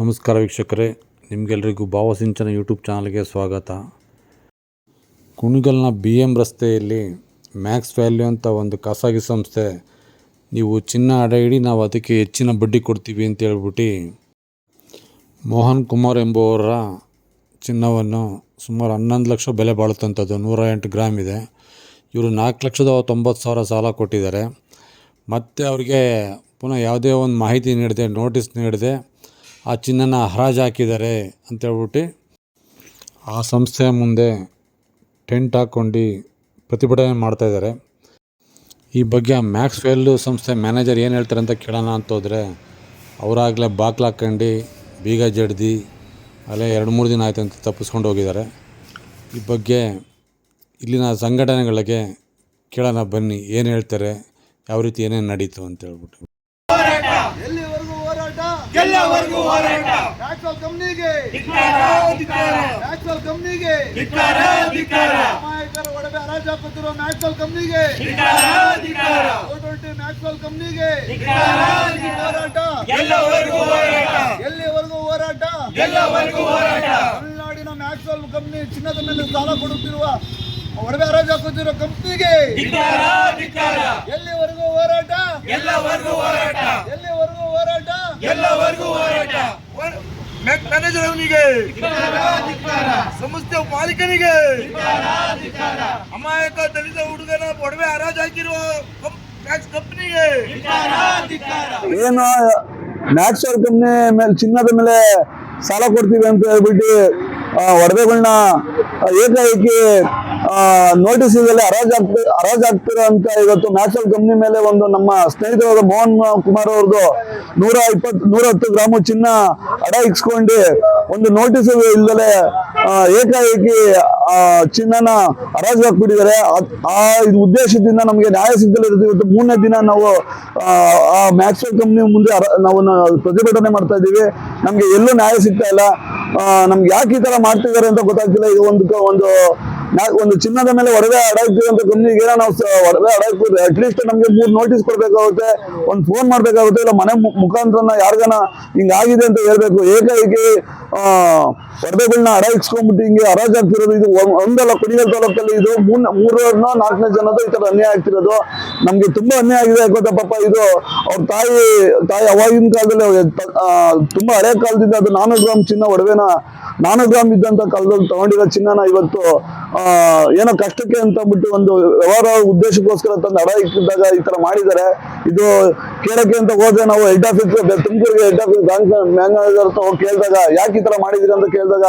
ನಮಸ್ಕಾರ ವೀಕ್ಷಕರೇ ನಿಮಗೆಲ್ಲರಿಗೂ ಭಾವಸಿಂಚನ ಯೂಟ್ಯೂಬ್ ಚಾನಲ್ಗೆ ಸ್ವಾಗತ. ಕುಣಿಗಲ್ನ ಬಿ ಎಂ ರಸ್ತೆಯಲ್ಲಿ ಮ್ಯಾಕ್ಸ್ ವ್ಯಾಲ್ಯೂ ಅಂತ ಒಂದು ಖಾಸಗಿ ಸಂಸ್ಥೆ, ನೀವು ಚಿನ್ನ ಅಡ ಇಡಿ ನಾವು ಅದಕ್ಕೆ ಹೆಚ್ಚಿನ ಬಡ್ಡಿ ಕೊಡ್ತೀವಿ ಅಂತ ಹೇಳ್ಬಿಟ್ಟು ಮೋಹನ್ ಕುಮಾರ್ ಎಂಬುವರ ಚಿನ್ನವನ್ನು ಸುಮಾರು ಹನ್ನೊಂದು ಲಕ್ಷ ಬೆಲೆ ಬಾಳುತ್ತಂಥದ್ದು, ನೂರ ಎಂಟು ಗ್ರಾಮ್ ಇದೆ. ಇವರು ನಾಲ್ಕು ಲಕ್ಷದ ತೊಂಬತ್ತು ಸಾವಿರ ಸಾಲ ಕೊಟ್ಟಿದ್ದಾರೆ. ಮತ್ತು ಅವರಿಗೆ ಪುನಃ ಯಾವುದೇ ಒಂದು ಮಾಹಿತಿ ನೀಡದೆ, ನೋಟಿಸ್ ನೀಡದೆ ಆ ಚಿನ್ನನ ಹರಾಜು ಹಾಕಿದ್ದಾರೆ ಅಂತೇಳ್ಬಿಟ್ಟು ಆ ಸಂಸ್ಥೆಯ ಮುಂದೆ ಟೆಂಟ್ ಹಾಕ್ಕೊಂಡು ಪ್ರತಿಭಟನೆ ಮಾಡ್ತಾಯಿದ್ದಾರೆ ಈ ಬಗ್ಗೆ ಆ ಮ್ಯಾಕ್ಸ್ ವೆಲ್ ಸಂಸ್ಥೆ ಮ್ಯಾನೇಜರ್ ಏನು ಹೇಳ್ತಾರೆ ಅಂತ ಕೇಳೋಣ ಅಂತ ಹೋದರೆ, ಅವರಾಗಲೇ ಬಾಕ್ಲು ಹಾಕ್ಕೊಂಡು ಬೀಗ ಜಡ್ದು ಅಲ್ಲೇ ಎರಡು ಮೂರು ದಿನ ಆಯ್ತು ಅಂತ ತಪ್ಪಿಸ್ಕೊಂಡು ಹೋಗಿದ್ದಾರೆ. ಈ ಬಗ್ಗೆ ಇಲ್ಲಿನ ಸಂಘಟನೆಗಳಿಗೆ ಕೇಳೋಣ ಬನ್ನಿ, ಏನು ಹೇಳ್ತಾರೆ, ಯಾವ ರೀತಿ ಏನೇನು ನಡೀತು ಅಂತ ಹೇಳ್ಬಿಟ್ಟು. ಎಲ್ಲವರೆಗೂ ಹೋರಾಟ. ನ್ಯಾಷನಲ್ ಕಂಪ್ನಿಗೆ ಧಿಕ್ಕಾರ ಧಿಕ್ಕಾರ. ನ್ಯಾಷನಲ್ ಕಂಪ್ನಿಗೆ ಧಿಕ್ಕಾರ ಧಿಕ್ಕಾರ. ಅಮಾಯಕರ ಒಡವೆ ನ್ಯಾಷನಲ್ ಕಂಪ್ನಿಗೆ ಧಿಕ್ಕಾರ ನ್ಯಾಷನಲ್ ಕಂಪ್ನಿಗೆ ಧಿಕ್ಕಾರ ಹೋರಾಟ. ಎಲ್ಲವರೆಗೂ ಹೋರಾಟ. ಎಲ್ಲಿವರೆಗೂ ಹೋರಾಟ? ಎಲ್ಲವರೆಗೂ ಹೋರಾಟ. ತಮಿಳುನಾಡಿನ ನ್ಯಾಷನಲ್ ಕಂಪ್ನಿ ಚಿನ್ನದ ಮೇಲೆ ಸಾಲ ಕೊಡುತ್ತಿರುವ ಒಡವೆ ಹರಾಜು ಹಾಕುತ್ತಿರುವ ಕಂಪ್ನಿಗೆ ಧಿಕ್ಕಾರ ಧಿಕ್ಕಾರ. ಎಲ್ಲಿವರೆಗೂ ಹೋರಾಟ? ಎಲ್ಲವರೆಗೂ ಹೋರಾಟ. ಎಲ್ಲಿವರೆಗೂ ಹೋರಾಟ? ಎಲ್ಲವರೆಗೂ ಹೋರಾಟ. ಮ್ಯಾನೇಜರ್ ಅವನಿಗೆ ಸಂಸ್ಥೆ ಮಾಲೀಕನಿಗೆ. ಅಮಾಯಕ ದಲಿತ ಹುಡುಗನ ಒಡವೆ ಹರಾಜು ಹಾಕಿರುವ ಕಂಪ್ನಿಗೆ. ಏನು ಮ್ಯಾಕ್ಸ್ ಕಂಪ್ನಿ ಮೇಲೆ ಚಿನ್ನದ ಮೇಲೆ ಸಾಲ ಕೊಡ್ತೀವಿ ಅಂತ ಹೇಳ್ಬಿಟ್ಟು ಆ, ಒಡವೆಗಳನ್ನ ಏಕಾಏಕಿ ನೋಟಿಸ್ ಇದೆಲ್ಲ ಹರಾಜ್ ಆಗ್ತಿ ಹರಾಜ್ ಆಗ್ತಿರೋ ಅಂತ ಇವತ್ತು ನ್ಯಾಷನಲ್ ಕಂಪ್ನಿ ಮೇಲೆ ಒಂದು ನಮ್ಮ ಸ್ನೇಹಿತರಾದ ಮೋಹನ್ ಕುಮಾರ್ ಅವ್ರದ್ದು ನೂರ ಇಪ್ಪತ್ ನೂರ ಹತ್ತು ಗ್ರಾಮು ಚಿನ್ನ ಅಡ ಇಕ್ಸ್ಕೊಂಡು ಒಂದು ನೋಟಿಸ್ ಇಲ್ದಲೆ ಏಕಾಏಕಿ ಚಿನ್ನನ ಹರಾಜು ಹಾಕ್ಬಿಟ್ಟಿದ್ದಾರೆ. ಆ ಉದ್ದೇಶದಿಂದ ನಮಗೆ ನ್ಯಾಯ ಇರುತ್ತೆ. ಇವತ್ತು ಮೂರನೇ ದಿನ ನಾವು ಆ, ಮ್ಯಾಕ್ಸಲ್ ಕಂಪ್ನಿ ಮುಂದೆ ನಾವು ಪ್ರತಿಭಟನೆ ಮಾಡ್ತಾ ಇದ್ದೀವಿ. ನಮಗೆ ಎಲ್ಲೂ ನ್ಯಾಯ ಸಿಗ್ತಾ ಇಲ್ಲ. ನಮ್ಗೆ ಯಾಕೆ ಈ ತರ ಮಾಡ್ತಿದ್ದಾರೆ ಅಂತ ಗೊತ್ತಾಗ್ತಿಲ್ಲ. ಇದು ಒಂದು ಒಂದು ಒಂದು ಚಿನ್ನದ ಮೇಲೆ ಒಡವೆ ಅಡ ಅಂತ ಕಂಪ್ನಿಗೆ ನಾವು ಒಡವೆ ಅಡ ಅಟ್ಲೀಸ್ಟ್ ನಮ್ಗೆ ಮೂರ್ ನೋಟಿಸ್ ಕೊಡ್ಬೇಕಾಗುತ್ತೆ ಒಂದು ಫೋನ್ ಮಾಡ್ಬೇಕಾಗುತ್ತೆ ಇಲ್ಲ ಮನೆ ಮುಖಾಂತರ ಯಾರ್ಗನ ಹಿಂಗಾಗಿದೆ ಅಂತ ಹೇಳ್ಬೇಕು. ಏಕಾಏಕಿ ಆ, ಒಡವೆಗಳನ್ನ ಅಡ ಹಿಂಗೆ ಹರಾಜ್ ಆಗ್ತಿರೋದು ಇದು ಒಂದ್- ಒಂದಲ್ಲ ಕುಣಿಗಲ್ ತಾಲೂಕಲ್ಲಿ ಇದು ಮೂರ್ ಮೂರನ್ನ ನಾಲ್ಕನೇ ಜನದ ಈ ತರ ಅನ್ಯಾಯ ಆಗ್ತಿರೋದು. ನಮ್ಗೆ ತುಂಬಾ ಅನ್ಯಾಯ ಆಗಿದೆ ಯಾಕೋತ ಪಾಪ ಇದು. ಅವ್ರ ತಾಯಿ ತಾಯಿ ಅವಾಗಿನ ಕಾಲದಲ್ಲಿ ತುಂಬಾ ಹಳೆ ಕಾಲದಿಂದ ಅದು ನಾನೂರು ಗ್ರಾಮ್ ಚಿನ್ನ ಒಡವೆನ ನಾನೂರು ಗ್ರಾಮ್ ಇದ್ದಂತ ಕಾಲದಲ್ಲಿ ತಗೊಂಡಿರೋ ಚಿನ್ನನ ಇವತ್ತು ಏನೋ ಕಷ್ಟಕ್ಕೆ ಅಂತ ಬಿಟ್ಟು ಒಂದು ವ್ಯವಹಾರ ಉದ್ದೇಶಕ್ಕೋಸ್ಕರ ತಂದು ಅಡ ಇಟ್ಟಿದ್ದಾಗ ಈ ತರ ಮಾಡಿದ್ದಾರೆ. ಇದು ಕೇಳಕ್ಕೆ ಅಂತ ಹೋದ್ರೆ ನಾವು ಹೆಡ್ ಆಫೀಸ್ ತುಮಕೂರಿಗೆ ಹೆಡ್ ಆಫೀಸ್ ಬ್ಯಾಂಕ್ ಮ್ಯಾನೇಜರ್ ಹೋಗಿ ಕೇಳಿದಾಗ ಯಾಕೆ ಈ ತರ ಮಾಡಿದಿರಿ ಅಂತ ಕೇಳಿದಾಗ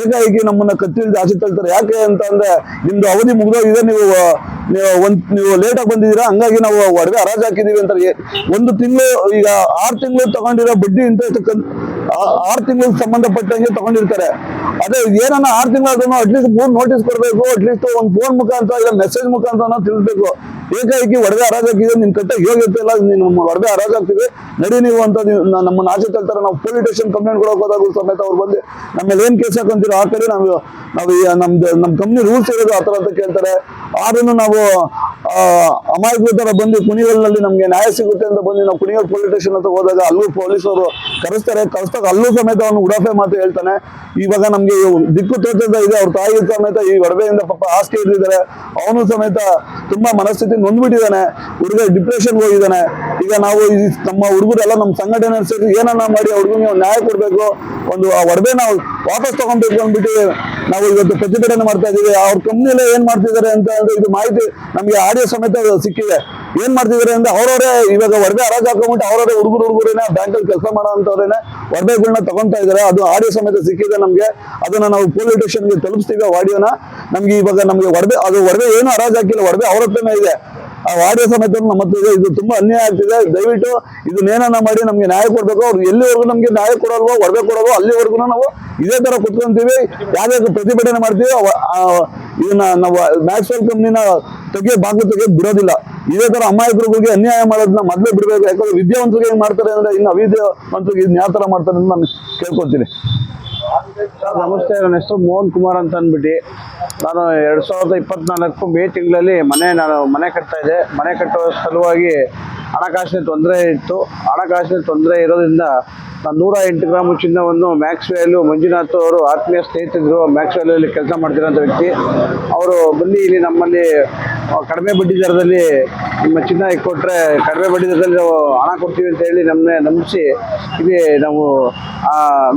ಏಕಾಏಕಿ ನಮ್ಮನ್ನ ಕತ್ತಿಲ್ದ ಆಚೆ ತಳ್ತಾರೆ. ಯಾಕೆ ಅಂತ ಅಂದ್ರೆ ನಿಮ್ದು ಅವಧಿ ಮುಗಿದೋಗಿದೆ, ನೀವು ನೀವು ಒಂದ್, ನೀವು ಲೇಟ್ ಆಗಿ ಬಂದಿದ್ದೀರಾ, ಹಂಗಾಗಿ ನಾವು ಒಡವೆ ಹರಾಜು ಹಾಕಿದೀವಿ ಅಂತ ಒಂದು ತಿಂಗಳು, ಈಗ ಆರು ತಿಂಗಳು ತಗೊಂಡಿರೋ ಬಡ್ಡಿ ಇಂಟ್ರೆಸ್ಟ್ ಆರು ತಿಂಗಳಿಗೆ ಸಂಬಂಧಪಟ್ಟಂಗೆ ತಗೊಂಡಿರ್ತಾರೆ. ಅದೇ ಏನನ್ನ ಆರ್ ತಿಂಗಳಾದ್ರೂ ಅಟ್ಲೀಸ್ಟ್ ಮೂರು ನೋಟಿಸ್ ಕೊಡಬೇಕು ಅಟ್ಲೀಸ್ಟ್ ಒಂದ್ ಫೋನ್ ಮುಖಾಂತರ ಇಲ್ಲ ಮೆಸೇಜ್ ಮುಖಾಂತರ ತಿಳಿಸ್ಬೇಕು. ಏಕಾಏಕಿ ಒಡವೆ ಹರಾಜು ನಿಮ್ ನಿನ್ ಕಟ್ಟ ಹೋಗಿರ್ತಿಲ್ಲ ಇಲ್ಲ ನೀನು ಒಡವೆ ಹರಾಜು ಹಾಕ್ತೀವಿ ನಡಿ ನೀವು ಅಂತ ನಮ್ಮನ್ನ ಆಚೆ ತರ್ತಾರೆ. ನಾವು ಪೊಲೀಸ್ ಸ್ಟೇಷನ್ ಕಂಪ್ಲೇಂಟ್ ಕೊಡೋಕೆ ಹೋದಾಗ ಸಮೇತ ಅವ್ರು ಬಂದು ನಮ್ಮಲ್ಲಿ ಮೇಲೆ ಏನ್ ಕೇಸ್ ಹಾಕೊಂತೀರೋ ಆ ಕಡೆ ನಾವು ನಾವು ನಮ್ದು ನಮ್ ಕಂಪ್ನಿ ರೂಲ್ಸ್ ಇರೋದು ಆತರ ಅಂತ ಕೇಳ್ತಾರೆ. ಆದ್ರೂ ನಾವು ಆ, ಅಮಾಯಕರ ತರ ಬಂದು ಕುಣಿಗಲ್ನಲ್ಲಿ ನಮ್ಗೆ ನ್ಯಾಯ ಸಿಗುತ್ತೆ ಅಂತ ಬಂದು ನಾವು ಕುಣಿಗಲ್ ಪೊಲೀಸ್ ಸ್ಟೇಷನ್ ಅಂತ ಹೋದಾಗ ಅಲ್ಲೂ ಪೊಲೀಸ್ ಅವರು ಕರೆಸ್ತಾರೆ. ಕರೆಸ್ದಾಗ ಅಲ್ಲೂ ಸಮೇತ ಅವನು ಉಡಾಫೆ ಮಾತು ಹೇಳ್ತಾನೆ. ಇವಾಗ ನಮ್ಗೆ ದಿಕ್ಕು ತೋಚದ ಇದೆ, ಅವ್ರ ತಾಯಿ ಸಮೇತ ಈ ಒಡವೆಯಿಂದ ಪಾಪ ಆಸ್ತಿ ಇರ್ತಿದ್ದಾರೆ ಅವನು ಸಮೇತ ತುಂಬಾ ಮನಸ್ಥಿತಿ ನೊಂದ್ಬಿಟ್ಟಿದ್ದಾನೆ. ಹುಡುಗ ಡಿಪ್ರೆಷನ್ ಹೋಗಿದ್ದಾನೆ. ಈಗ ನಾವು ಈ ನಮ್ಮ ಹುಡುಗರೆಲ್ಲ ನಮ್ಮ ಸಂಘಟನೆ ಸೇರಿ ಏನನ್ನ ಮಾಡಿ ಹುಡುಗನಿಗೆ ನ್ಯಾಯ ಕೊಡ್ಬೇಕು, ಒಂದು ಆ ಒಡವೆ ನಾವು ವಾಪಸ್ ತಗೊಬೇಕು ಅಂದ್ಬಿಟ್ಟು ನಾವು ಇವತ್ತು ಪ್ರತಿಭಟನೆ ಮಾಡ್ತಾ ಇದ್ದೀವಿ ಅವ್ರ ಕಂಪ್ನಿಲೇ ಏನ್ ಮಾಡ್ತಿದ್ದಾರೆ ಅಂತ ಇದು ಮಾಹಿತಿ ನಮ್ಗೆ ಆಡಿಯೋ ಸಮೇತ ಸಿಕ್ಕಿದೆ. ಏನ್ ಮಾಡ್ತಿದ್ದಾರೆ ಅಂದ್ರೆ ಅವ್ರವರೇ ಇವಾಗ ಒಡವೆ ಹರಾಜ್ ಹಾಕೊಂಡ್ಬಿಟ್ಟು ಅವ್ರವರೇ ಹುಡುಗರು, ಹುಡುಗರೇನೆ ಬ್ಯಾಂಕಲ್ಲಿ ಕೆಲಸ ಮಾಡೋ ಅಂತವ್ರೇನೆ ಒಡವೆಗಳನ್ನ ತಗೊಂತಾ ಇದಾರೆ. ಅದು ಆಡಿಯೋ ಸಮೇತ ಸಿಕ್ಕಿದೆ ನಮ್ಗೆ. ಅದನ್ನ ನಾವು ಪೊಲೀಸ್ ಸ್ಟೇಷನ್ಗೆ ತಲುಪಿಸ್ತೀವಿ ಆಡಿಯೋನ ನಮ್ಗೆ ಇವಾಗ ನಮ್ಗೆ ಒಡವೆ ಅದು ಒಡವೆ ಏನು ಹರಾಜ್ ಹಾಕಿಲ್ಲ. ಒಡವೆ ಅವ್ರ ಹತ್ರನೇ ಇದೆ. ಆ ಆಡಿಯೋ ಸಮೇತ ನಮ್ಮ ಹತ್ರ ಇದೆ ತುಂಬಾ ಅನ್ಯಾಯ ಆಗ್ತಿದೆ. ದಯವಿಟ್ಟು ಇದನ್ನೇನ ಮಾಡಿ ನಮ್ಗೆ ನ್ಯಾಯ ಕೊಡ್ಬೇಕು. ಅವ್ರು ಎಲ್ಲಿವರೆಗೂ ನಮ್ಗೆ ನ್ಯಾಯ ಕೊಡಲ್ವೋ ಹೊರಗೆ ಕೊಡಲ್ವೋ, ಅಲ್ಲಿವರೆಗೂ ನಾವು ಇದೇ ತರ ಕುತ್ಕೊಂತೀವಿ. ಯಾವ್ದೇ ಪ್ರತಿಭಟನೆ ಮಾಡ್ತೀವಿ. ಇದನ್ನ ನಾವು ಮ್ಯಾಕ್ಸ್ವೆಲ್ ಕಂಪ್ನಿನ ತೆಗೆ ಬಾಗಿಲು ತೆಗೆ ಬಿಡೋದಿಲ್ಲ. ಇದೇ ತರ ಅಮಾಯಕರಿಗೆ ಅನ್ಯಾಯ ಮಾಡೋದನ್ನ ಮೊದಲೇ ಬಿಡಬೇಕು. ಯಾಕಂದ್ರೆ ವಿದ್ಯಾವಂತರಿಗೆ ಹೆಂಗ್ ಮಾಡ್ತಾರೆ ಅಂದ್ರೆ ಇನ್ನು ಅವಿದ್ಯಾವಂತರಿಗೆ ಇದನ್ನ ಯಾವ ತರ ಮಾಡ್ತಾರೆ ಅಂತ ನಾನು ಕೇಳ್ಕೊತೀನಿ ನಮಸ್ತೆ, ನನ್ನ ಹೆಸರು ಮೋಹನ್ ಕುಮಾರ್ ಅಂತ ಅಂದ್ಬಿಟ್ಟು ನಾನು ಎರಡು ಸಾವಿರದ ಇಪ್ಪತ್ನಾಲ್ಕು ಮೇ ತಿಂಗಳಲ್ಲಿ ಮನೆ ನಾನು ಮನೆ ಕಟ್ತಾ ಇದ್ದೆ. ಮನೆ ಕಟ್ಟುವ ಸಲುವಾಗಿ ಹಣಕಾಸಿನ ತೊಂದರೆ ಇತ್ತು. ಹಣಕಾಸಿನ ತೊಂದರೆ ಇರೋದ್ರಿಂದ ನಾನು ನೂರ ಎಂಟು ಗ್ರಾಮು ಚಿನ್ನವನ್ನು ಮ್ಯಾಕ್ಸ್ ವ್ಯಾಲ್ಯೂ ಮಂಜುನಾಥ್ ಅವರು ಆತ್ಮೀಯ ಸ್ನೇಹಿತರು ಮ್ಯಾಕ್ಸ್ ವ್ಯಾಲ್ಯೂಲಿ ಕೆಲಸ ಮಾಡ್ತಿರೋಂಥ ವ್ಯಕ್ತಿ. ಅವರು ಬಂದು ಇಲ್ಲಿ ನಮ್ಮಲ್ಲಿ ಕಡಿಮೆ ಬಡ್ಡಿ ದರದಲ್ಲಿ ನಿಮ್ಮ ಚಿನ್ನ ಕೊಟ್ಟರೆ ಕಡಿಮೆ ಬಡ್ಡಿ ದರದಲ್ಲಿ ನಾವು ಹಣ ಕೊಡ್ತೀವಿ ಅಂತ ಹೇಳಿ ನಮ್ಮನ್ನೇ ನಂಬಿಸಿ ಇಲ್ಲಿ ನಾವು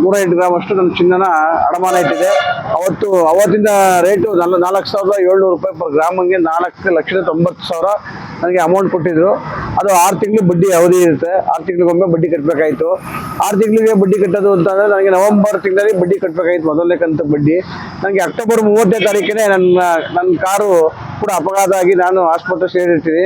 ನೂರ ಎಂಟು ಗ್ರಾಮ್ ಅಷ್ಟು ನಮ್ಮ ಚಿನ್ನನ ಅಡಮಾನ ಇಟ್ಟಿದೆ. ಅವತ್ತು ಅವತ್ತಿನ ರೇಟು ನಾಲ್ಕು ನಾಲ್ಕು ಸಾವಿರದ ಏಳ್ನೂರು ರೂಪಾಯಿ ಪರ್ ಗ್ರಾಮಂಗೆ ನಾಲ್ಕು ಲಕ್ಷದ ತೊಂಬತ್ತು ಸಾವಿರ ನನಗೆ ಅಮೌಂಟ್ ಕೊಟ್ಟಿದ್ರು. ಅದು ಆರು ತಿಂಗಳು ಬಡ್ಡಿ ಅವಧಿ ಇರುತ್ತೆ. ಆರು ತಿಂಗಳಿಗೊಮ್ಮೆ ಬಡ್ಡಿ ಕಟ್ಟಬೇಕಾಯಿತು ಆರು ತಿಂಗಳಿಗೆ ಬಡ್ಡಿ ಕಟ್ಟೋದು ಅಂತಂದರೆ ನನಗೆ ನವೆಂಬರ್ ತಿಂಗಳಲ್ಲಿ ಬಡ್ಡಿ ಕಟ್ಟಬೇಕಾಗಿತ್ತು ಮೊದಲನೇ ಕಂತು ಬಡ್ಡಿ. ನನಗೆ ಅಕ್ಟೋಬರ್ ಮೂವತ್ತನೇ ತಾರೀಕಿನೇ ನನ್ನ ನನ್ನ ಕಾರು ಕೂಡ ಅಪಘಾತ ಆಗಿ ನಾನು ಆಸ್ಪತ್ರೆ ಸೇರಿರ್ತೀನಿ.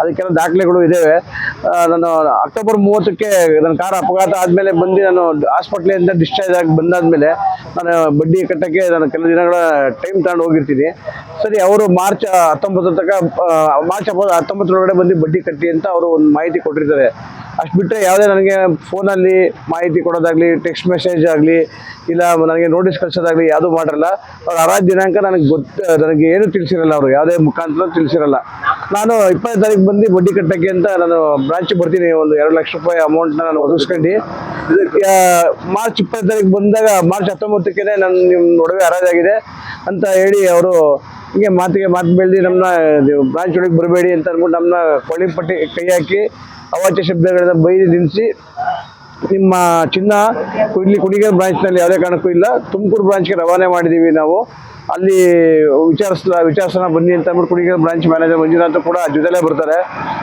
ಅದಕ್ಕೆಲ್ಲ ದಾಖಲೆಗಳು ಇದ್ದಾವೆ. ನಾನು ಅಕ್ಟೋಬರ್ ಮೂವತ್ತಕ್ಕೆ ನನ್ನ ಕಾರ್ ಅಪಘಾತ ಆದಮೇಲೆ ಬಂದು ನಾನು ಹಾಸ್ಪಿಟ್ಲಿಂದ ಡಿಸ್ಚಾರ್ಜ್ ಆಗಿ ಬಂದಾದಮೇಲೆ ನಾನು ಬಡ್ಡಿ ಕಟ್ಟಕ್ಕೆ ನಾನು ಕೆಲವು ದಿನಗಳ ಟೈಮ್ ತಗೊಂಡು ಹೋಗಿರ್ತೀನಿ. ಸರಿ, ಅವರು ಮಾರ್ಚ್ ಹತ್ತೊಂಬತ್ತರ ತನಕ ಮಾರ್ಚ್ ಹತ್ತೊಂಬತ್ತರೊಳಗಡೆ ಬಂದು ಬಡ್ಡಿ ಕಟ್ಟಿ ಅಂತ ಅವರು ಒಂದು ಮಾಹಿತಿ ಕೊಟ್ಟಿರ್ತಾರೆ. ಅಷ್ಟು ಬಿಟ್ಟರೆ ಯಾವುದೇ ನನಗೆ ಫೋನಲ್ಲಿ ಮಾಹಿತಿ ಕೊಡೋದಾಗಲಿ ಟೆಕ್ಸ್ಟ್ ಮೆಸೇಜ್ ಆಗಲಿ, ಇಲ್ಲ ನನಗೆ ನೋಟಿಸ್ ಕಳಿಸೋದಾಗಲಿ ಯಾವುದೂ ಮಾಡಿರಲ್ಲ ಅವ್ರು ಆರಾಧ ದಿನಾಂಕ ನನಗೆ ಗೊತ್ತು, ನನಗೆ ಏನು ತಿಳಿಸಿರಲ್ಲ ಅವರು, ಯಾವುದೇ ಮುಖಾಂತರ ತಿಳಿಸಿರಲ್ಲ. ನಾನು ಇಪ್ಪತ್ತನೇ ತಾರೀಕು ಬಂದು ಬಡ್ಡಿ ಕಟ್ಟಕ್ಕೆ ಅಂತ ನಾನು ಬ್ರಾಂಚ್ ಬರ್ತೀನಿ. ಒಂದು ಎರಡು ಲಕ್ಷ ರೂಪಾಯಿ ಅಮೌಂಟ್ನ ನಾನು ಒದಗಿಸ್ಕೊಂಡು ಮಾರ್ಚ್ ಇಪ್ಪತ್ತು ತಾರೀಕು ಬಂದಾಗ, ಮಾರ್ಚ್ ಹತ್ತೊಂಬತ್ತಕ್ಕೆ ನನ್ನ ನಿಮ್ಮ ಒಡವೆ ಹರಾಜಾಗಿದೆ ಅಂತ ಹೇಳಿ ಅವರು ಹಿಂಗೆ ಮಾತಿಗೆ ಮಾತು ಬೆಳೆದು ನಮ್ಮನ್ನ ಬ್ರಾಂಚ್ ಒಳಗೆ ಬರಬೇಡಿ ಅಂತ ಅಂದ್ಬಿಟ್ಟು ನಮ್ಮನ್ನ ಕೊಳ್ಳಿ ಪಟ್ಟಿ ಕೈ ಹಾಕಿ ಅವಾಚ್ಯ ಶಬ್ದಗಳನ್ನ ಬೈದು ನಿಲ್ಲಿಸಿ ನಿಮ್ಮ ಚಿನ್ನ ಇಲ್ಲಿ ಕುಣಿಗಲ್ ಬ್ರಾಂಚ್ನಲ್ಲಿ ಯಾವುದೇ ಕಾರಣಕ್ಕೂ ಇಲ್ಲ. ತುಮಕೂರು ಬ್ರಾಂಚ್ಗೆ ರವಾನೆ ಮಾಡಿದ್ದೀವಿ ನಾವು. ಅಲ್ಲಿ ವಿಚಾರಿಸ್ಲ, ವಿಚಾರಿಸೋಣ ಬನ್ನಿ ಅಂತ ಅಂದ್ಬಿಟ್ಟು ಕುಣಿಗಲ್ ಬ್ರಾಂಚ್ ಮ್ಯಾನೇಜರ್ ಮಂಜುನಾಥ್ ಕೂಡ ಜೊತೆಲೇ ಬರ್ತಾರೆ.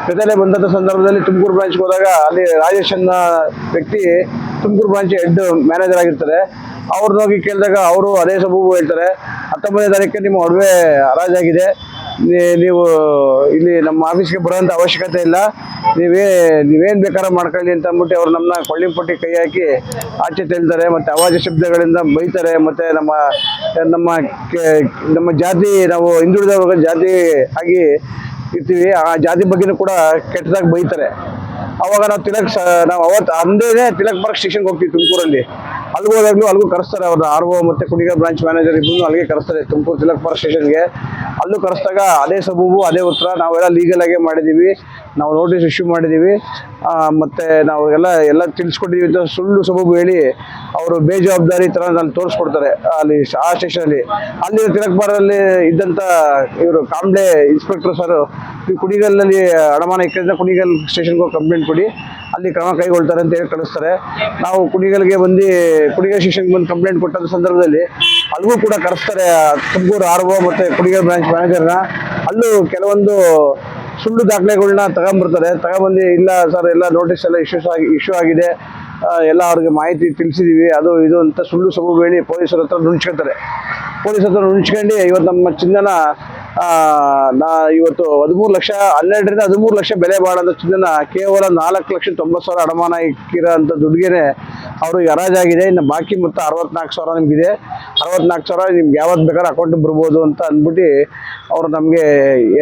ಜೊತೆಲೇ ಬಂದಂಥ ಸಂದರ್ಭದಲ್ಲಿ ತುಮಕೂರು ಬ್ರಾಂಚ್ಗೆ ಹೋದಾಗ ಅಲ್ಲಿ ರಾಜೇಶ್ ಅನ್ನೋ ವ್ಯಕ್ತಿ ತುಮಕೂರು ಬ್ರಾಂಚ್ ಹೆಡ್ ಮ್ಯಾನೇಜರ್ ಆಗಿರ್ತಾರೆ. ಅವ್ರನ್ನ ಹೋಗಿ ಕೇಳಿದಾಗ ಅವರು ಅದೇ ಸಬೂಬು ಹೇಳ್ತಾರೆ. ಹತ್ತೊಂಬತ್ತನೇ ತಾರೀಕಿಗೆ ನಿಮ್ಮ ಒಡವೆ ಹರಾಜಾಗಿದೆ. ನೀವು ಇಲ್ಲಿ ನಮ್ಮ ಆಫೀಸ್ಗೆ ಬರೋಂತ ಅವಶ್ಯಕತೆ ಇಲ್ಲ. ನೀವೇ, ನೀವೇನು ಬೇಕಾರ ಮಾಡ್ಕೊಳ್ಳಿ ಅಂತ ಅಂದ್ಬಿಟ್ಟು ಅವ್ರು ನಮ್ಮನ್ನ ಕೊಳ್ಳಿಪಟ್ಟಿ ಕೈ ಹಾಕಿ ಆಚೆ ತೆಲ್ತಾರೆ, ಮತ್ತು ಅವಾಜ ಶಬ್ದಗಳಿಂದ ಬೈತಾರೆ, ಮತ್ತು ನಮ್ಮ ನಮ್ಮ ನಮ್ಮ ಜಾತಿ, ನಾವು ಹಿಂದುಳಿದ ಜಾತಿ ಆಗಿ ಇರ್ತೀವಿ, ಆ ಜಾತಿ ಬಗ್ಗೆನೂ ಕೂಡ ಕೆಟ್ಟದಾಗಿ ಬೈತಾರೆ. ಅವಾಗ ನಾವು ತಿಲಕ್ ನಾವು ಅವತ್ತು ಅಂದೇನೆ ತಿಲಕ್ ಪಾರ್ಕ್ ಸ್ಟೇಷನ್ಗೆ ಹೋಗ್ತೀವಿ ತುಮಕೂರಲ್ಲಿ. ಅಲ್ಲಿಗೆ ಹೋದಾಗಲೂ ಅಲ್ಲಿಗೂ ಕರೆಸ್ತಾರೆ ಅವ್ರನ್ನ ಆರ್ ಒ ಮತ್ತು ಕುಣಿಗಲ್ ಬ್ರಾಂಚ್ ಮ್ಯಾನೇಜರ್ ಇಬ್ಬರು ಅಲ್ಲಿಗೆ ಕರೆಸ್ತಾರೆ. ತುಮಕೂರು ಜಿಲ್ಲಾ ಫಾರೆಸ್ಟ್ ಸ್ಟೇಷನ್ಗೆ. ಅಲ್ಲೂ ಕರೆಸ್ದಾಗ ಅದೇ ಸಬೂಬು, ಅದೇ ಉತ್ತರ. ನಾವೆಲ್ಲ ಲೀಗಲ್ ಆಗೇ ಮಾಡಿದ್ದೀವಿ. ನಾವು ನೋಟಿಸ್ ಇಶ್ಯೂ ಮಾಡಿದ್ದೀವಿ. ಮತ್ತೆ ನಾವು ಎಲ್ಲ ಎಲ್ಲ ತಿಳಿಸ್ಕೊಟ್ಟಿದ್ದೀವಿ ಅಂತ ಸುಳ್ಳು ಸಬೂಬು ಹೇಳಿ ಅವರು ಬೇಜವಾಬ್ದಾರಿ ಥರ ನಾನು ತೋರಿಸ್ಕೊಡ್ತಾರೆ. ಅಲ್ಲಿ ಆ ಸ್ಟೇಷನಲ್ಲಿ ಅಲ್ಲಿ. ತಿಲಕ್ ಪಾರ್ಕಲ್ಲಿ ಇದ್ದಂಥ ಇವರು ಕಾಂಬ್ಳೆ ಇನ್ಸ್ಪೆಕ್ಟರ್ ಸರ್ ಕುಣಿಗಲ್ನಲ್ಲಿ ಅಡಮಾನ ಇಕ್ಕಿದ್ರೆ ಕುಣಿಗಲ್ ಸ್ಟೇಷನ್ಗೆ ಹೋಗಿ ಕಂಪ್ಲೇಂಟ್ ಕೊಡಿ. ಅಲ್ಲಿ ಕ್ರಮ ಕೈಗೊಳ್ತಾರೆ ಅಂತ ಹೇಳಿ ಕಳಿಸ್ತಾರೆ. ನಾವು ಕುಣಿಗಲ್ಗೆ ಬಂದು, ಕುಣಿಗಲ್ ಸ್ಟೇಷನ್ಗೆ ಬಂದು ಕಂಪ್ಲೇಂಟ್ ಕೊಟ್ಟಂಥ ಸಂದರ್ಭದಲ್ಲಿ ಅಲ್ಲಿಗೂ ಕೂಡ ಕರೆಸ್ತಾರೆ. ತುಮಕೂರು ಆರ್ ಒ ಮತ್ತು ಕುಣಿಗಲ್ ಬ್ರಾಂಚ್ ಮ್ಯಾನೇಜರ್ನ ಅಲ್ಲೂ ಕೆಲವೊಂದು ಸುಳ್ಳು ದಾಖಲೆಗಳನ್ನ ತಗೊಂಬರ್ತಾರೆ ತಗೊಂಬಂದು ಇಲ್ಲ ಸರ್, ಎಲ್ಲ ನೋಟಿಸ್ ಎಲ್ಲ ಇಶ್ಯೂಸ್ ಆಗಿ ಇಶ್ಯೂ ಆಗಿದೆ. ಎಲ್ಲ ಅವ್ರಿಗೆ ಮಾಹಿತಿ ತಿಳಿಸಿದ್ದೀವಿ ಅದು, ಇದು ಅಂತ ಸುಳ್ಳು ಸಬೂಬು ಹೇಳಿ ಪೊಲೀಸರ ಹತ್ರ ನುಂಚ್ಕೊತಾರೆ ಪೊಲೀಸ್ ಹತ್ರ ನುಂಚ್ಕೊಂಡು ಇವತ್ತು ನಮ್ಮ ಚಿನ್ನನ ನಾ ಇವತ್ತು ಹದಿಮೂರು ಲಕ್ಷ, ಹನ್ನೆರಡರಿಂದ ಹದಿಮೂರು ಲಕ್ಷ ಬೆಲೆ ಬಾಳೋದ ಚಿನ್ನನ ಕೇವಲ ನಾಲ್ಕು ಲಕ್ಷ ತೊಂಬತ್ತು ಸಾವಿರ ಅಡಮಾನ ಇಕ್ಕಿರೋ ಅಂಥ ದುಡ್ಡಿಗೆ ಅವರು ಹರಾಜಾಗಿದೆ ಇನ್ನು ಬಾಕಿ ಮೊತ್ತ ಅರವತ್ನಾಲ್ಕು ಸಾವಿರ ನಿಮಗಿದೆ. ಅರವತ್ನಾಲ್ಕು ಸಾವಿರ ನಿಮ್ಗೆ ಯಾವತ್ತು ಬೇಕಾದ್ರೆ ಅಕೌಂಟ್ ಬರ್ಬೋದು ಅಂತ ಅಂದ್ಬಿಟ್ಟು ಅವರು ನಮಗೆ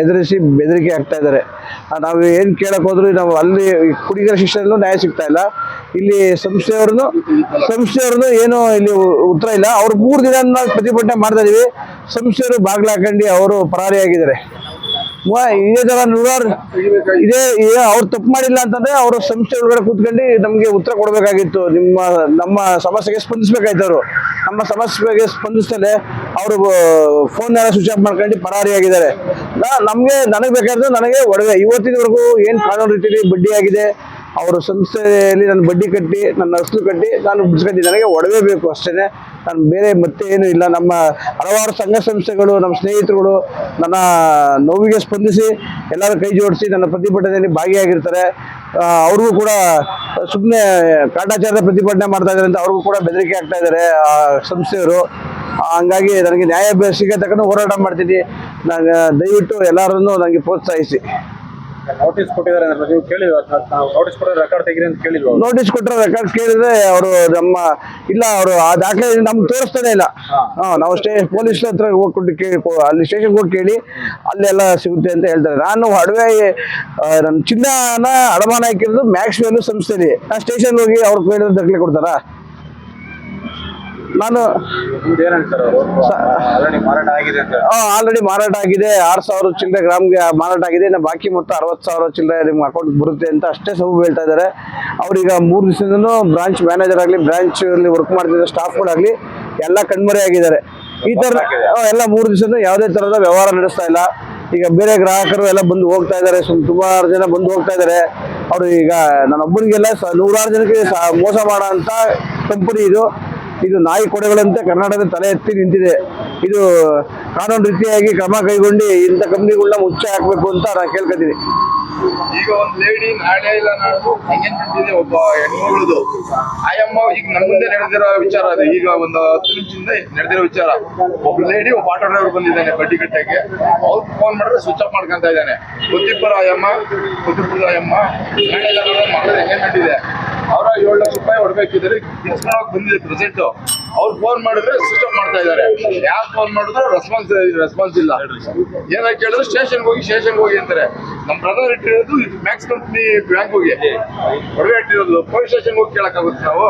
ಎದುರಿಸಿ ಬೆದರಿಕೆ ಆಗ್ತಾ ಇದ್ದಾರೆ. ನಾವು ಏನು ಕೇಳಕ್ಕೆ ಹೋದ್ರು ನಾವು ಅಲ್ಲಿ ಕುಡಿಗರ ಶಿಕ್ಷಣಲ್ಲೂ ನ್ಯಾಯ ಸಿಗ್ತಾ ಇಲ್ಲ. ಇಲ್ಲಿ ಸಂಸ್ಥೆಯವ್ರನ್ನು ಸಂಸ್ಥೆಯವ್ರದ್ದು ಏನು ಇಲ್ಲಿ ಉತ್ತರ ಇಲ್ಲ. ಅವ್ರು ಮೂರು ದಿನ ಪ್ರತಿಭಟನೆ ಮಾಡ್ತಾ ಇದೀವಿ. ಸಂಸ್ಥೆಯವರು ಬಾಗ್ಲಾಕಂಡಿ ಅವರು ಪರಾರಿಯಾಗಿದ್ದಾರೆ. ಇದೇ ತರ ನೂರಾರು, ಇದೇ ಅವ್ರು ತಪ್ಪು ಮಾಡಿಲ್ಲ ಅಂತಂದ್ರೆ ಅವರು ಸಂಸ್ಥೆ ಒಳಗಡೆ ಕೂತ್ಕೊಂಡು ನಮಗೆ ಉತ್ತರ ಕೊಡಬೇಕಾಗಿತ್ತು. ನಿಮ್ಮ, ನಮ್ಮ ಸಮಸ್ಯೆಗೆ ಸ್ಪಂದಿಸ್ಬೇಕಾಯ್ತು ಅವರು. ನಮ್ಮ ಸಮಸ್ಯೆಗೆ ಸ್ಪಂದಿಸ್ತಲೇ ಅವರು ಫೋನ್ ಎಲ್ಲ ಸ್ವಿಚ್ ಆಫ್ ಮಾಡ್ಕೊಂಡು ಪರಾರಿ ಆಗಿದ್ದಾರೆ. ನಮ್ಗೆ, ನನಗೆ ಬೇಕಾದ್ರೆ ನನಗೆ ಒಡವೆ. ಇವತ್ತಿನವರೆಗೂ ಏನ್ ಕಾನೂನು ರೀತಿಯಲ್ಲಿ ಬಡ್ಡಿ ಆಗಿದೆ? ಅವರು ಸಂಸ್ಥೆಯಲ್ಲಿ ನಾನು ಬಡ್ಡಿ ಕಟ್ಟಿ, ನನ್ನ ಅಸಲು ಕಟ್ಟಿ ನಾನು ಬಿಡಿಸ್ಕೊಂಡು ನನಗೆ ಒಡವೆ ಬೇಕು ಅಷ್ಟೇ ನಾನು ಬೇರೆ ಮತ್ತೆ ಏನು ಇಲ್ಲ. ನಮ್ಮ ಹಲವಾರು ಸಂಘ ಸಂಸ್ಥೆಗಳು, ನಮ್ಮ ಸ್ನೇಹಿತರುಗಳು ನನ್ನ ನೋವಿಗೆ ಸ್ಪಂದಿಸಿ ಎಲ್ಲರೂ ಕೈ ಜೋಡಿಸಿ ನನ್ನ ಪ್ರತಿಭಟನೆಯಲ್ಲಿ ಭಾಗಿಯಾಗಿರ್ತಾರೆ. ಅವ್ರಿಗೂ ಕೂಡ ಸುಮ್ಮನೆ ಕಾಟಾಚಾರದ ಪ್ರತಿಭಟನೆ ಮಾಡ್ತಾ ಇದ್ದಾರೆ ಅಂತ ಅವ್ರಿಗೂ ಕೂಡ ಬೆದರಿಕೆ ಆಗ್ತಾ ಇದ್ದಾರೆ ಆ ಸಂಸ್ಥೆಯವರು. ಹಂಗಾಗಿ ನನಗೆ ನ್ಯಾಯ ಸಿಗತಕ್ಕಂಥ ಸಿಗೋ ತಕ್ಕ ಹೋರಾಟ ಮಾಡ್ತೀನಿ. ನಾನು ದಯವಿಟ್ಟು ಎಲ್ಲರನ್ನೂ ನನಗೆ ಪ್ರೋತ್ಸಾಹಿಸಿ. ನೋಟಿಸ್ ಕೊಟ್ಟಿದ್ದಾರೆ ನೀವು ಕೇಳಿಲ್ವಾ? ನಾವು ನೋಟಿಸ್ ಕೊಟ್ಟರೆ ರೆಕಾರ್ಡ್ ತೆಗಿರಿ ಅಂತ ನೋಟಿಸ್ ಕೊಟ್ಟರೆ ರೆಕಾರ್ಡ್ ಕೇಳಿದ್ರೆ ಅವರು ನಮ್ಮ ಇಲ್ಲ ಅವರು ಆ ದಾಖಲೆ ನಮ್ಗೆ ತೋರಿಸ್ತಾನೆ ಇಲ್ಲ. ಹಾ. ನಾವು ಸ್ಟೇ ಪೊಲೀಸ್ ಹತ್ರ ಹೋಗ್ಬಿಟ್ಟು ಕೇಳಿ ಅಲ್ಲಿ ಸ್ಟೇಷನ್ಗೆ ಹೋಗಿ ಕೇಳಿ ಅಲ್ಲೆಲ್ಲ ಸಿಗುತ್ತೆ ಅಂತ ಹೇಳ್ತಾರೆ. ನಾನು ಒಡವೆ ನಮ್ಮ ನನ್ನ ಚಿನ್ನನ ಅಡಮಾನ ಹಾಕಿರೋದು ಮ್ಯಾಕ್ಸ್ ವ್ಯಾಲ್ಯೂ ಸಂಸ್ಥೆಲಿ. ನಾನು ಸ್ಟೇಷನ್ ಹೋಗಿ ಅವ್ರು ಕೇಳಿದ್ರೆ ದಾಖಲೆ ಕೊಡ್ತಾರಾ? ನಾನು ಆಲ್ರೆಡಿ ಮಾರಾಟ ಆಗಿದೆ ಆರು ಸಾವಿರ ಚಿಲ್ಲರೆ ಗ್ರಾಮ್ಗೆ ಮಾರಾಟ ಆಗಿದೆ. ಇನ್ನು ಬಾಕಿ ಮೊತ್ತ ಅರವತ್ತು ಸಾವಿರ ಚಿಲ್ಲರೆ ನಿಮ್ಮ ಅಕೌಂಟ್ ಬರುತ್ತೆ ಅಂತ ಅಷ್ಟೇ ಸಬೂಬು ಹೇಳ್ತಾ ಇದ್ದಾರೆ. ಅವ್ರೀಗ ಮೂರು ದಿವಸದಿಂದನೂ ಬ್ರಾಂಚ್ ಮ್ಯಾನೇಜರ್ ಆಗಲಿ ಬ್ರಾಂಚ್ ಅಲ್ಲಿ ವರ್ಕ್ ಮಾಡ್ತಿದ್ದ ಸ್ಟಾಫ್ಗಳಾಗಲಿ ಎಲ್ಲ ಕಣ್ಮರೆ ಆಗಿದ್ದಾರೆ. ಈ ಥರ ಎಲ್ಲ ಮೂರು ದಿವಸದಿಂದ ಯಾವುದೇ ಥರದ ವ್ಯವಹಾರ ನಡೆಸ್ತಾ ಇಲ್ಲ. ಈಗ ಬೇರೆ ಗ್ರಾಹಕರು ಎಲ್ಲ ಬಂದು ಹೋಗ್ತಾ ಇದ್ದಾರೆ. ಸುಮಾರು ಜನ ಬಂದು ಹೋಗ್ತಾ ಇದ್ದಾರೆ. ಅವರು ಈಗ ನನ್ನೊಬ್ಬನಿಗೆಲ್ಲ ನೂರಾರು ಜನಕ್ಕೆ ಮೋಸ ಮಾಡೋ ಅಂತ ಕಂಪನಿ ಇದು. ಇದು ನಾಯಿ ಕೊಡೆಗಳಂತೆ ಕರ್ನಾಟಕದ ತಲೆ ಎತ್ತಿ ನಿಂತಿದೆ. ಇದು ಕಾನೂನು ರೀತಿಯಾಗಿ ಕ್ರಮ ಕೈಗೊಂಡು ಇಂಥ ಕಂಪ್ನಿಗಳನ್ನ ಮುಚ್ಚ ಹಾಕಬೇಕು ಅಂತ ನಾನು ಕೇಳ್ಕೊತೀನಿ. ಈಗ ಒಂದ್ ಲೇಡಿ ನಾಳೆ ಇಲ್ಲ ನಾಡ್ದು ಎಂಗೇಜ್ಮೆಂಟ್ ನಿಂತಿದೆ ಒಬ್ಬ ಹೆಣ್ಮಗಳದು. ಆಯಮ್ಮ ಈಗ ನಮ್ಮ ಮುಂದೆ ನಡೆದಿರೋ ವಿಚಾರ ಅದು. ಈಗ ಒಂದು ಹತ್ತು ನಿಮಿಷದಿಂದ ನಡೆದಿರೋ ವಿಚಾರ. ಒಬ್ಬ ಲೇಡಿ ಒಬ್ಬ ಆಟೋ ಡ್ರೈವರ್ ಬಂದಿದ್ದಾನೆ ಬಡ್ಡಿ ಕಟ್ಟಕ್ಕೆ. ಅವ್ರು ಫೋನ್ ಮಾಡಿದ್ರೆ ಸ್ವಿಚ್ ಆಫ್ ಮಾಡ್ಕೊಂತ ಇದ್ದಾನೆ. ಗೊತ್ತಿಪ್ಪರ ಆಯಮ್ಮ ಗೊತ್ತಿಪ್ಪದ ಆಯಮ್ಮ ನಾಳೆ ಇಲ್ಲ ನಾಡ್ದು ಅವರ ಏಳು ಲಕ್ಷ ರೂಪಾಯಿ ಹೊಡ್ಬೇಕಿದ್ರೆ ಬಿಡ್ಸ್ಕೊಳಕ್ ಬಂದಿದೆ ಪ್ರೆಸೆಂಟ್ ಅವ್ರು ಫೋನ್ ಮಾಡಿದ್ರೆ ಸಿಸ್ಟಮ್ ಮಾಡ್ತಾ ಇದ್ದಾರೆ ಯಾರು ಫೋನ್ ಮಾಡಿದ್ರು ರೆಸ್ಪಾನ್ಸ್ ರೆಸ್ಪಾನ್ಸ್ ಇಲ್ಲ. ಏನಾಗ ಕೇಳಿದ್ರು ಸ್ಟೇಷನ್ಗೆ ಹೋಗಿ ಸ್ಟೇಷನ್ಗೆ ಹೋಗಿ ಅಂತಾರೆ. ನಮ್ಮ ಬ್ರದರ್ ಇಟ್ಟಿರೋದು ಮ್ಯಾಕ್ಸ್ ಕಂಪ್ನಿ ಬ್ಯಾಂಕ್ ಹೋಗಿ. ಹೊರಗೆ ಇಟ್ಟಿರೋದು. ಪೊಲೀಸ್ ಸ್ಟೇಷನ್ ಹೋಗಿ ಕೇಳಕ್ಕಾಗುತ್ತೆ ನಾವು.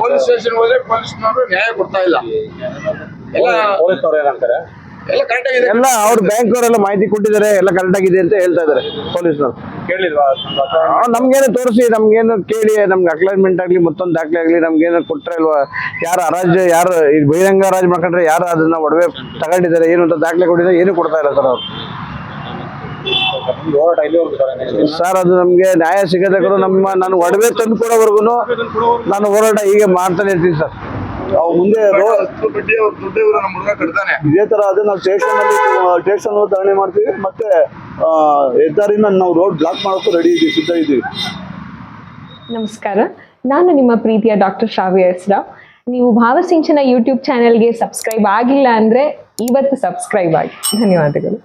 ಪೊಲೀಸ್ ಸ್ಟೇಷನ್ ಹೋದ್ರೆ ಪೊಲೀಸ್ನವರು ನ್ಯಾಯ ಕೊಡ್ತಾ ಇಲ್ಲ. ಎಲ್ಲ ಎಲ್ಲ ಕರೆಕ್ಟ್ ಆಗಿದೆ. ಎಲ್ಲ ಅವ್ರ ಬ್ಯಾಂಕ್ ಅವರೆಲ್ಲ ಮಾಹಿತಿ ಕೊಟ್ಟಿದ್ದಾರೆ ಎಲ್ಲ ಕರೆಕ್ಟ್ ಆಗಿದೆ ಅಂತ ಹೇಳ್ತಾ ಇದ್ದಾರೆ ಪೊಲೀಸ್ನವ್ರು. ಕೇಳಿಲ್ವಾ? ನಮ್ಗೇನು ತೋರಿಸಿ ನಮ್ಗೇನು ಕೇಳಿ ನಮ್ಗೆ ಅಕ್ಲೈನ್ಮೆಂಟ್ ಆಗಲಿ ಮತ್ತೊಂದು ದಾಖಲೆ ಆಗಲಿ ನಮ್ಗೇನು ಕೊಟ್ಟರೆ ಅಲ್ವಾ? ಯಾರು ಅರಾಜು ಯಾರು ಈ ಬಹಿರಂಗ ರಾಜ್ ಮಾಡ್ಕೊಂಡ್ರೆ ಯಾರು ಅದನ್ನ ಒಡವೆ ತಗೊಂಡಿದ್ದಾರೆ ಏನು ಅಂತ ದಾಖಲೆ ಕೊಟ್ಟಿದ್ದಾರೆ ಏನು ಕೊಡ್ತಾ ಇಲ್ಲ ಸರ್ ಅವ್ರು. ಸರ್ ಅದು ನಮಗೆ ನ್ಯಾಯ ಸಿಗದಕ್ಕೂ ನಮ್ಮ ನಾನು ಒಡವೆ ತಂದು ಕೊಡೋವರೆಗೂ ನಾನು ಹೋರಾಟ ಹೀಗೆ ಮಾಡ್ತಾನೆ ಇರ್ತೀನಿ ಸರ್. ಮುಂದೆ ಅವ್ರು ಹುಡುಗ ಇದೇ ತರ ಅದೇ ನಾವು ಸ್ಟೇಷನ್ ಅಲ್ಲಿ ಸ್ಟೇಷನ್ ಧರಣಿ ಮಾಡ್ತೀವಿ. ಮತ್ತೆ ಹೆದ್ದಾರಿನ ನಾವು ರೋಡ್ ಬ್ಲಾಕ್ ಮಾಡೋಕ್ಕೂ ರೆಡಿ ಇದ್ದೀವಿ ಸಿದ್ಧ ಇದ್ದೀವಿ ನಮಸ್ಕಾರ. ನಾನು ನಿಮ್ಮ ಪ್ರೀತಿಯ ಡಾಕ್ಟರ್ ಶ್ರಾವ್ಯ ಹೆಸ್ರಾವ್ ನೀವು ಭಾವಸಿಂಚನ ಯೂಟ್ಯೂಬ್ ಚಾನೆಲ್ಗೆ ಸಬ್ಸ್ಕ್ರೈಬ್ ಆಗಿಲ್ಲ ಅಂದರೆ ಇವತ್ತು ಸಬ್ಸ್ಕ್ರೈಬ್ ಆಗಿ. ಧನ್ಯವಾದಗಳು.